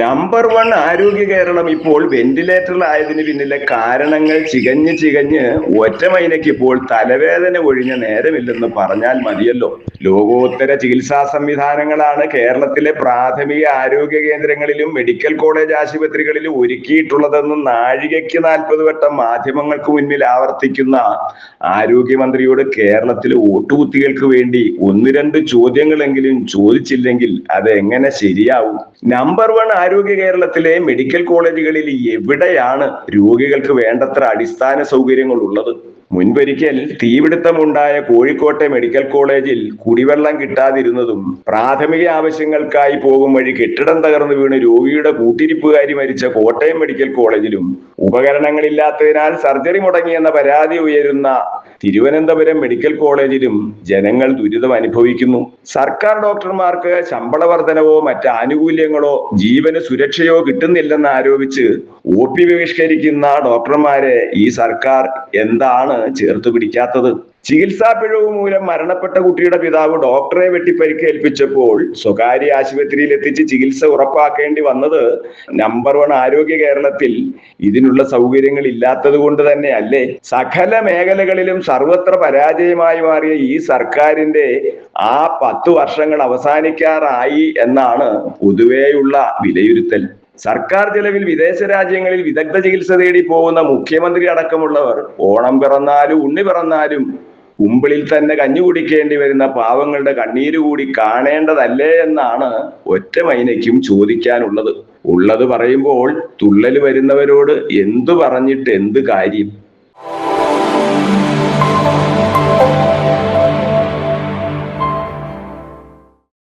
Number one ആരോഗ്യ കേരളം ഇപ്പോൾ വെന്റിലേറ്ററിലായതിന് പിന്നിലെ കാരണങ്ങൾ ചികഞ്ഞ് ചികഞ്ഞ് ഒറ്റമൈനയ്ക്ക് ഇപ്പോൾ തലവേദന ഒഴിഞ്ഞ നേരമില്ലെന്ന് പറഞ്ഞാൽ മതിയല്ലോ. ലോകോത്തര ചികിത്സാ സംവിധാനങ്ങളാണ് കേരളത്തിലെ പ്രാഥമിക ആരോഗ്യ കേന്ദ്രങ്ങളിലും മെഡിക്കൽ കോളേജ് ആശുപത്രികളിലും ഒരുക്കിയിട്ടുള്ളതെന്ന് നാഴികയ്ക്ക് നാൽപ്പത് വട്ടം മാധ്യമങ്ങൾക്ക് മുന്നിൽ ആവർത്തിക്കുന്ന ആരോഗ്യമന്ത്രിയോട് കേരളത്തിലെ ഓട്ടുകുത്തികൾക്ക് വേണ്ടി ഒന്ന് രണ്ട് ചോദ്യങ്ങളെങ്കിലും ചോദിച്ചില്ലെങ്കിൽ അത് എങ്ങനെ ശരിയാവും? നമ്പർ വൺ ആരോഗ്യ കേരളത്തിലെ മെഡിക്കൽ കോളേജുകളിൽ എവിടെയാണ് രോഗികൾക്ക് വേണ്ടത്ര അടിസ്ഥാന സൗകര്യങ്ങൾ ഉള്ളത്? മുൻപൊരിക്കൽ തീപിടുത്തമുണ്ടായ കോഴിക്കോട്ടെ മെഡിക്കൽ കോളേജിൽ കുടിവെള്ളം കിട്ടാതിരുന്നതും പ്രാഥമിക ആവശ്യങ്ങൾക്കായി പോകും വഴി കെട്ടിടം തകർന്നു വീണ് രോഗിയുടെ കൂട്ടിരിപ്പുകാരി മരിച്ച കോട്ടയം മെഡിക്കൽ കോളേജിലും ഉപകരണങ്ങളില്ലാത്തതിനാൽ സർജറി മുടങ്ങിയെന്ന പരാതി ഉയരുന്ന തിരുവനന്തപുരം മെഡിക്കൽ കോളേജിലും ജനങ്ങൾ ദുരിതം അനുഭവിക്കുന്നു. സർക്കാർ ഡോക്ടർമാർക്ക് ശമ്പള വർധനവോ മറ്റ് ആനുകൂല്യങ്ങളോ ജീവന് സുരക്ഷയോ കിട്ടുന്നില്ലെന്ന് ആരോപിച്ച് ഒ പി ബഹിഷ്കരിക്കുന്ന ഡോക്ടർമാരെ ഈ സർക്കാർ എന്താണ് ചേർത്ത് പിടിക്കാത്തത്? ചികിത്സാ പിഴവ് മൂലം മരണപ്പെട്ട കുട്ടിയുടെ പിതാവ് ഡോക്ടറെ വെട്ടിപ്പരിക്കേൽപ്പിച്ചപ്പോൾ സ്വകാര്യ ആശുപത്രിയിൽ എത്തിച്ച് ചികിത്സ ഉറപ്പാക്കേണ്ടി വന്നത് നമ്പർ വൺ ആരോഗ്യ കേരളത്തിൽ ഇതിനുള്ള സൗകര്യങ്ങൾ ഇല്ലാത്തത് കൊണ്ട് തന്നെയല്ലേ സകല മേഖലകളിലും സർവത്ര പരാജയമായി മാറിയ ഈ സർക്കാരിന്റെ ആ പത്ത് വർഷങ്ങൾ അവസാനിക്കാറായി എന്നാണ് പൊതുവെയുള്ള വിലയിരുത്തൽ. സർക്കാർ ചെലവിൽ വിദേശ രാജ്യങ്ങളിൽ വിദഗ്ധ ചികിത്സ തേടി പോകുന്ന മുഖ്യമന്ത്രി അടക്കമുള്ളവർ ഓണം പിറന്നാലും ഉണ്ണി പിറന്നാലും കുമ്പിളിൽ തന്നെ കഞ്ഞി കുടിക്കേണ്ടി വരുന്ന പാവങ്ങളുടെ കണ്ണീര് കൂടി കാണേണ്ടതല്ലേ എന്നാണ് ഒറ്റ മൈനയ്ക്കും ചോദിക്കാനുള്ളത്. ഉള്ളത് പറയുമ്പോൾ തുള്ളൽ വരുന്നവരോട് എന്തു പറഞ്ഞിട്ട് എന്ത് കാര്യം?